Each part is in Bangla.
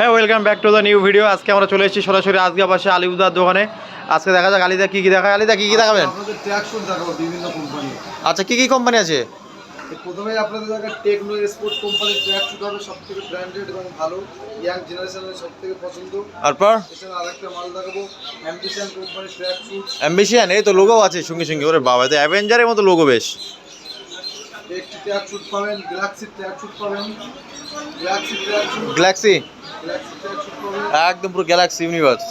হ্যাঁ welcome back to the new video আজকে আমরা চলে এসেছি সরাসরি আজকে পাশে আলিউদার দোকানে। আজকে দেখা যাক আলিদা কী কী দেখায় আলিদা কী কী দেখাবেন? আচ্ছা কী কী কোম্পানি আছে? প্রথমেই আপনাদের দেখা টেকনো কোম্পানির ট্র্যাক শুট হবে সব থেকে ব্র্যান্ডেড এবং ভালো। ইয়াং জেনারেশনের সব থেকে পছন্দ। তারপর? এছাড়া আরেকটা মাল দেখাবো। অ্যাম্বিশন কোম্পানির ট্র্যাক শুট এই তো লোগো আছে সঙ্গে সঙ্গে। ওরে বাবা তো অ্যাভেঞ্জারের মতো লোগো বেশ। একটি ট্র্যাক শুট পাবেন গ্যালাক্সি ট্র্যাক শুট পাবেন। গ্যালাক্সি ট্র্যাক শুট গ্যালাক্সি একদম পুরো গ্যালাক্সি ইউনিভার্স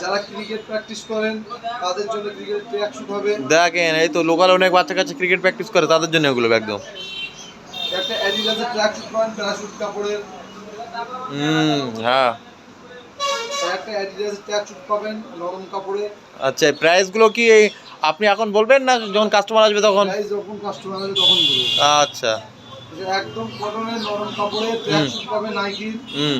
যারা ক্রিকেট প্র্যাকটিস করেন তাদের জন্য ক্রিকেট ট্র্যাক শুট হবে। দেখেন এই তো লোকাল অনেক বাচ্চা কাছে ক্রিকেট প্র্যাকটিস করে তাদের জন্য ওগুলো একদম। একটা অ্যাডিডাসের ট্র্যাক শুট প্যারাশুট কাপড়ের। হুম হ্যাঁ। একটা অ্যাডিডাসের ট্র্যাক শুট পাবেন নরম কাপড়ের আচ্ছা প্রাইসগুলো কি আপনি এখন বলবেন না যখন কাস্টমার আসবে তখন? যখন কাস্টমার আসবে তখন বলব আচ্ছা। একদম কটনের নরম কাপড়ের ট্র্যাক শুট পাবে নাইকির হুম।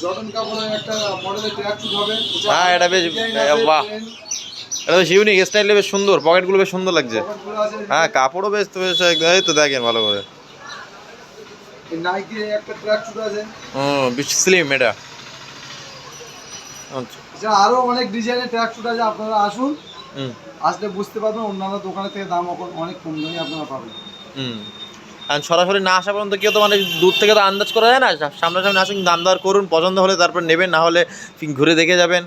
জর্ডন কাপড়ের একটা মডেলের ট্র্যাক শুট হবে। হ্যাঁ, এটা বেশ- বাহ। এটা বেশ ইউনিক স্টাইলটা বেশ সুন্দর পকেটগুলো বেশ সুন্দর লাগছে। হ্যাঁ কাপড়ও বেশ তো বেশ এই তো দেখেন ভালো করে। নাইকির একটা ট্র্যাক শুট আছে। হুম বেশ স্লিম এটা। আচ্ছা। আরও অনেক ডিজাইনের ট্র্যাক আছে আপনারা আসুন। হুম। আসলে বুঝতে পারবেন অন্যান্য দোকানের থেকে দাম অনেক কম দামে আপনারা পাবেন। হুম। আর সরাসরি না আসা পর্যন্ত কেউ তো মানে দূর থেকে তো আন্দাজ করা যায় না। সামনাসামনি আসুন দাম দর করুন, পছন্দ হলে তারপর নেবেন, না হলে ঘুরে দেখে যাবেন।